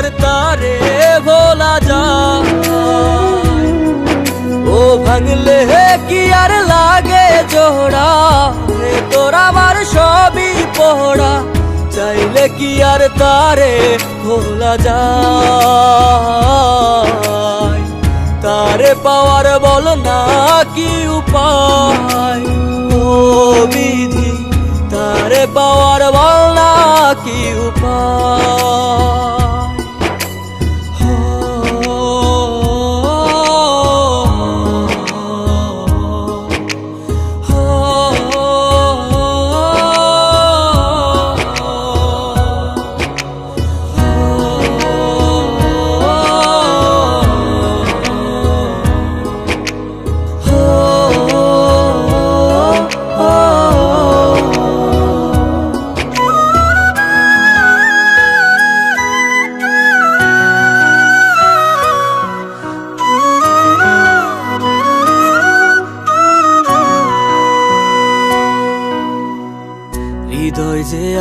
আর তারে ভোলা যায়। ও ভাঙলে হে কি আর লাগে জোড়া ভেতর আমার সবই পোড়া চাইলে কি আর তারে ভোলা যায়? তারে পাওয়ার বল না কি উপায়? ও বিধি, তারে পাওয়ার বল না কি উপায়?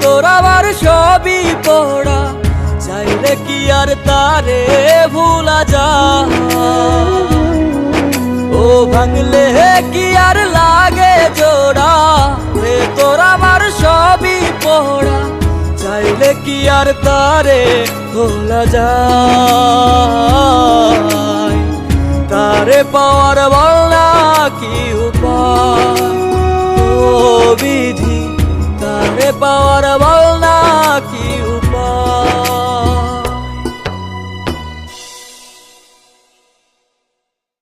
তোর আমার সবই পড়া। চাইলে কি আর তারে ভুলা যা। ও ভাঙলে কি আর লাগে জোড়া। রে তোর আমার সবই পড়া। চাইলে কি আর তারে ভোলা যায়। তারে পাওয়ার বলা উপায়